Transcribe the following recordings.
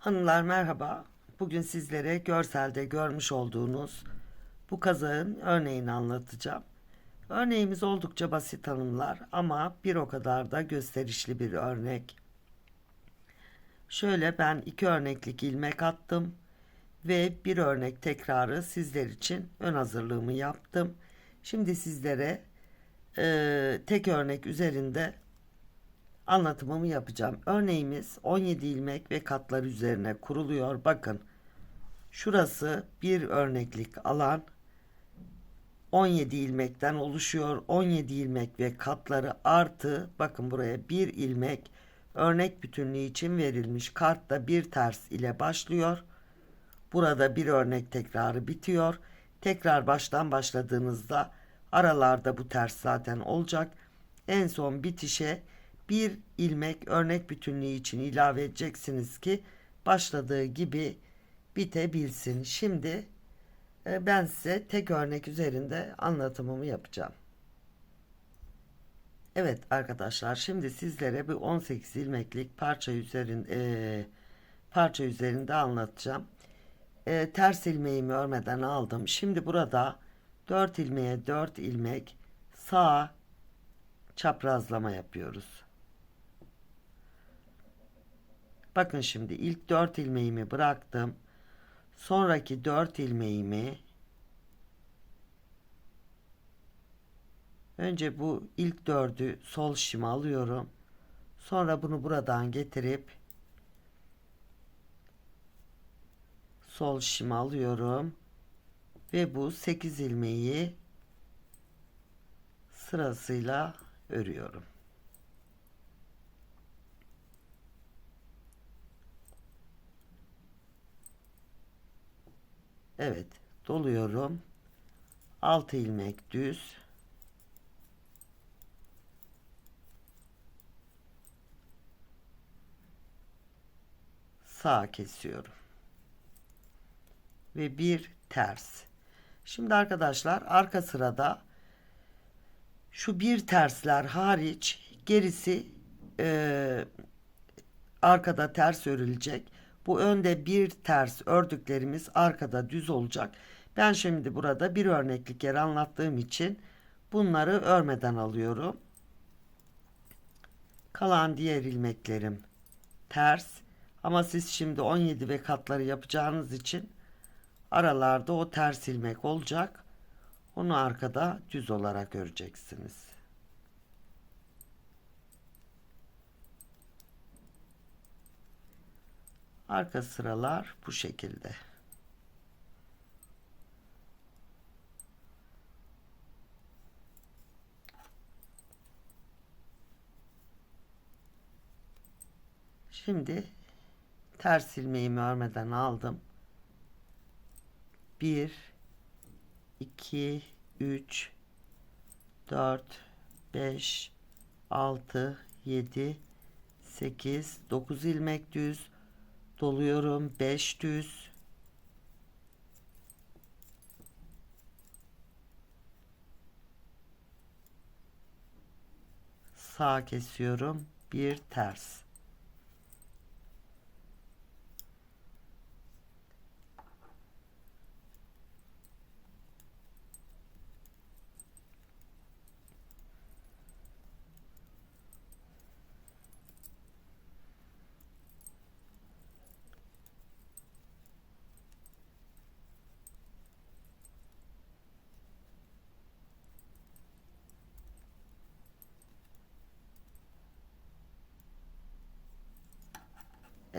Hanımlar merhaba. Bugün sizlere görselde görmüş olduğunuz bu kazağın örneğini anlatacağım. Örneğimiz oldukça basit hanımlar ama bir o kadar da gösterişli bir örnek. Şöyle ben iki örneklik ilmek attım ve bir örnek tekrarı sizler için ön hazırlığımı yaptım. Şimdi sizlere e, tek örnek üzerinde anlatımımı yapacağım. Örneğimiz 17 ilmek ve katlar üzerine kuruluyor. Bakın şurası bir örneklik alan 17 ilmekten oluşuyor. 17 ilmek ve katları artı bakın buraya bir ilmek örnek bütünlüğü için verilmiş. Kartta bir ters ile başlıyor. Burada bir örnek tekrarı bitiyor. Tekrar baştan başladığınızda aralarda bu ters zaten olacak. En son bitişe bir ilmek örnek bütünlüğü için ilave edeceksiniz ki başladığı gibi bitebilsin. Şimdi e, ben size tek örnek üzerinde anlatımımı yapacağım. Evet arkadaşlar şimdi sizlere bir 18 ilmeklik parça üzerinde e, parça üzerinde anlatacağım. E, ters ilmeğimi örmeden aldım. Şimdi burada 4 ilmeğe 4 ilmek sağ çaprazlama yapıyoruz. Bakın şimdi ilk 4 ilmeğimi bıraktım. Sonraki 4 ilmeğimi önce bu ilk dördü sol şişime alıyorum. Sonra bunu buradan getirip sol şişime alıyorum ve bu 8 ilmeği sırasıyla örüyorum. Evet doluyorum. 6 ilmek düz. Sağ kesiyorum. Ve bir ters. Şimdi arkadaşlar arka sırada şu bir tersler hariç gerisi e, arkada ters örülecek bu önde bir ters ördüklerimiz arkada düz olacak. Ben şimdi burada bir örneklik yer anlattığım için bunları örmeden alıyorum. Kalan diğer ilmeklerim ters. Ama siz şimdi 17 ve katları yapacağınız için aralarda o ters ilmek olacak. Onu arkada düz olarak öreceksiniz. Arka sıralar bu şekilde. Şimdi ters ilmeğimi örmeden aldım. 1 2 3 4 5 6 7 8 9 ilmek düz doluyorum. 5 düz. Sağ kesiyorum. Bir ters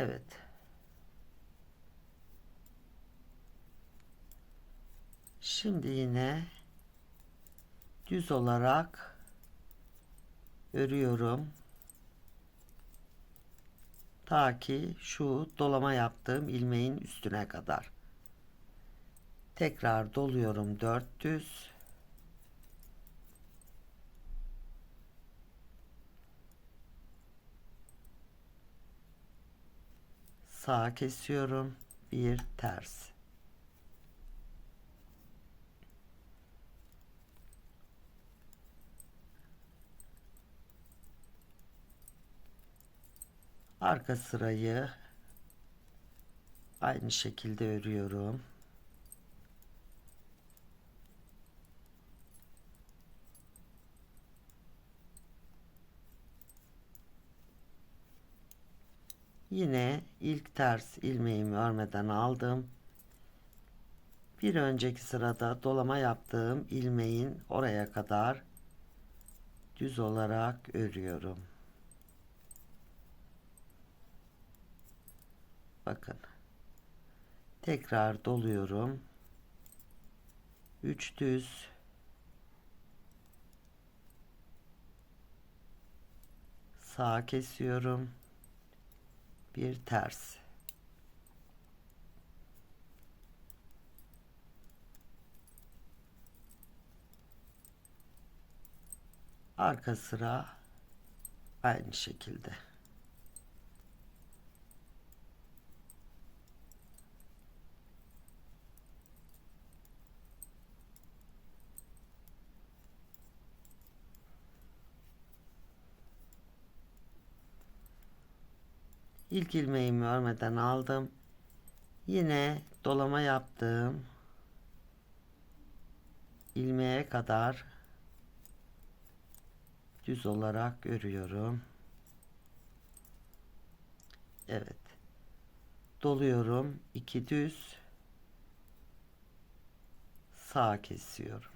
Evet. Şimdi yine düz olarak örüyorum. Ta ki şu dolama yaptığım ilmeğin üstüne kadar. Tekrar doluyorum 4 düz. Sağ kesiyorum. Bir ters. Arka sırayı Aynı şekilde örüyorum. Yine ilk ters ilmeğimi örmeden aldım. Bir önceki sırada dolama yaptığım ilmeğin oraya kadar düz olarak örüyorum. Bakın. Tekrar doluyorum. 3 düz sağa kesiyorum. Bir ters. Arka sıra aynı şekilde. İlk ilmeğimi örmeden aldım. Yine dolama yaptığım ilmeğe kadar düz olarak örüyorum. Evet. Doluyorum. 2 düz sağ kesiyorum.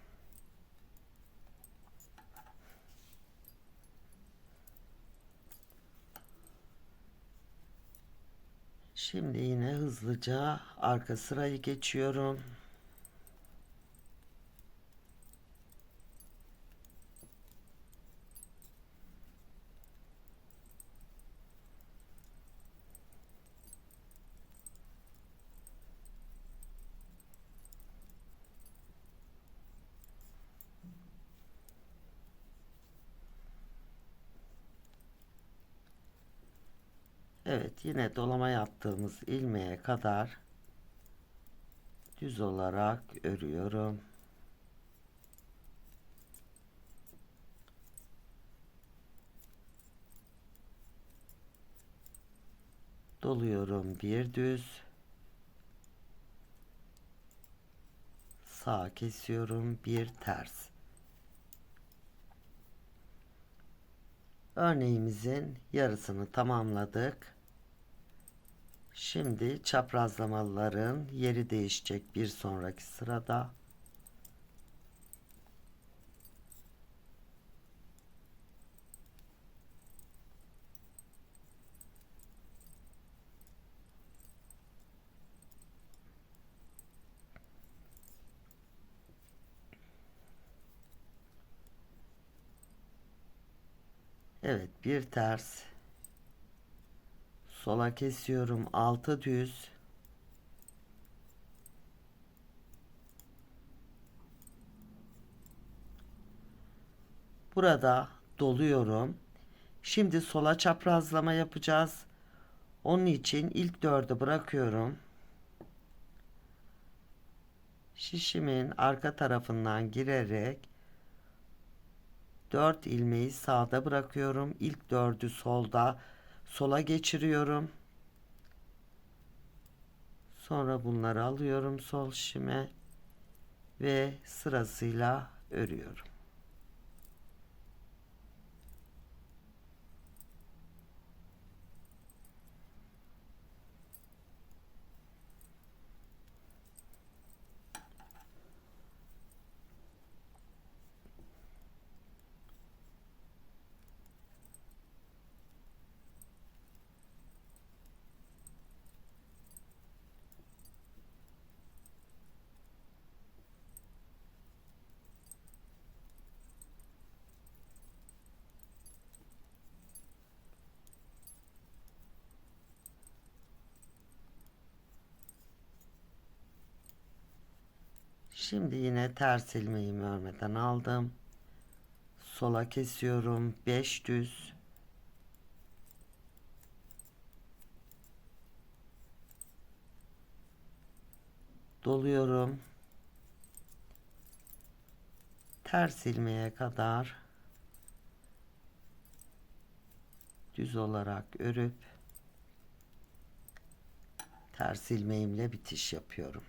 Şimdi yine hızlıca arka sırayı geçiyorum. Evet yine dolama yaptığımız ilmeğe kadar düz olarak örüyorum. Doluyorum bir düz. Sağ kesiyorum bir ters. Örneğimizin yarısını tamamladık. Şimdi çaprazlamaların yeri değişecek bir sonraki sırada. Evet bir ters sola kesiyorum. 6 düz. Burada doluyorum. Şimdi sola çaprazlama yapacağız. Onun için ilk dördü bırakıyorum. Şişimin arka tarafından girerek 4 ilmeği sağda bırakıyorum. İlk dördü solda sola geçiriyorum. Sonra bunları alıyorum sol şime ve sırasıyla örüyorum. Şimdi yine ters ilmeğimi örmeden aldım. Sola kesiyorum. 5 düz. Doluyorum. Ters ilmeğe kadar düz olarak örüp Ters ilmeğimle bitiş yapıyorum.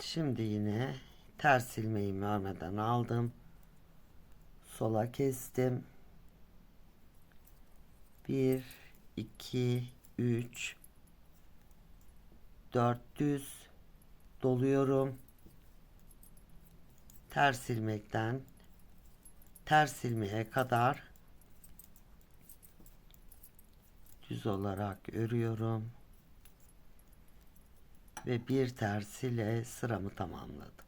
Şimdi yine ters ilmeğimi örmeden aldım. Sola kestim. 1 2 3 4 düz doluyorum. Ters ilmekten ters ilmeğe kadar düz olarak örüyorum ve bir ters ile sıramı tamamladım.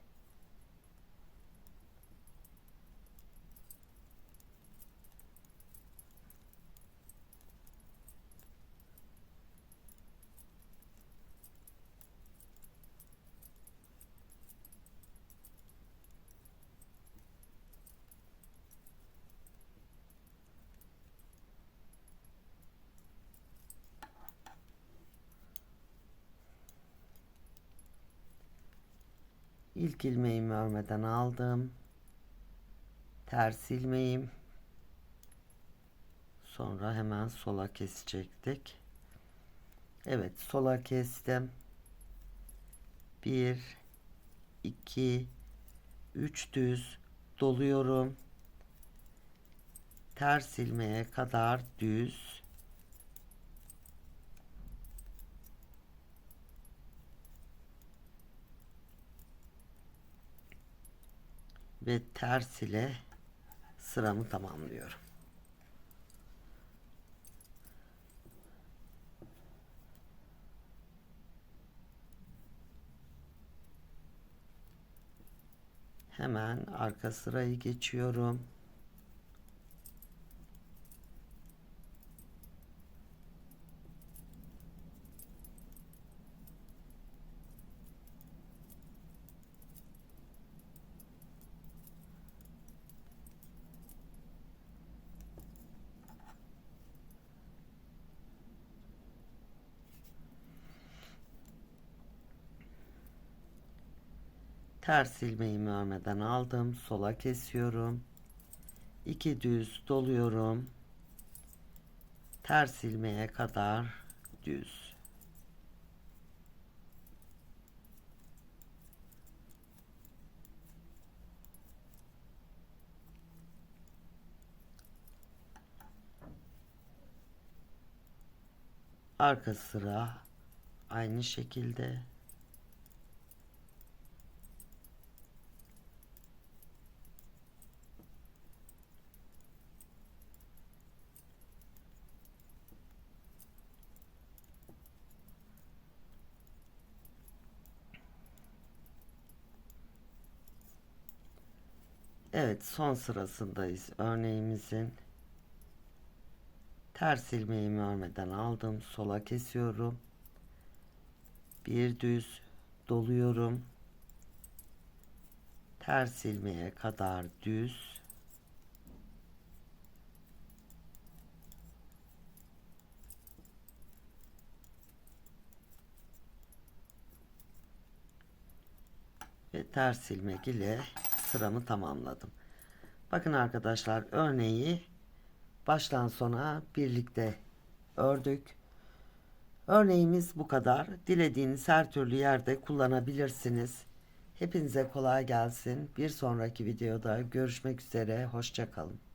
İlk ilmeğimi örmeden aldım. Ters ilmeğim. Sonra hemen sola kesecektik. Evet sola kestim. 1 2 3 düz doluyorum. Ters ilmeğe kadar düz ve ters ile sıramı tamamlıyorum. Hemen arka sırayı geçiyorum. Ters ilmeğimi örmeden aldım. Sola kesiyorum. 2 düz doluyorum. Ters ilmeğe kadar düz. Arka sıra aynı şekilde Evet son sırasındayız örneğimizin. Ters ilmeğimi örmeden aldım. Sola kesiyorum. Bir düz doluyorum. Ters ilmeğe kadar düz. Ve ters ilmek ile sıramı tamamladım. Bakın arkadaşlar örneği baştan sona birlikte ördük. Örneğimiz bu kadar. Dilediğiniz her türlü yerde kullanabilirsiniz. Hepinize kolay gelsin. Bir sonraki videoda görüşmek üzere. Hoşçakalın.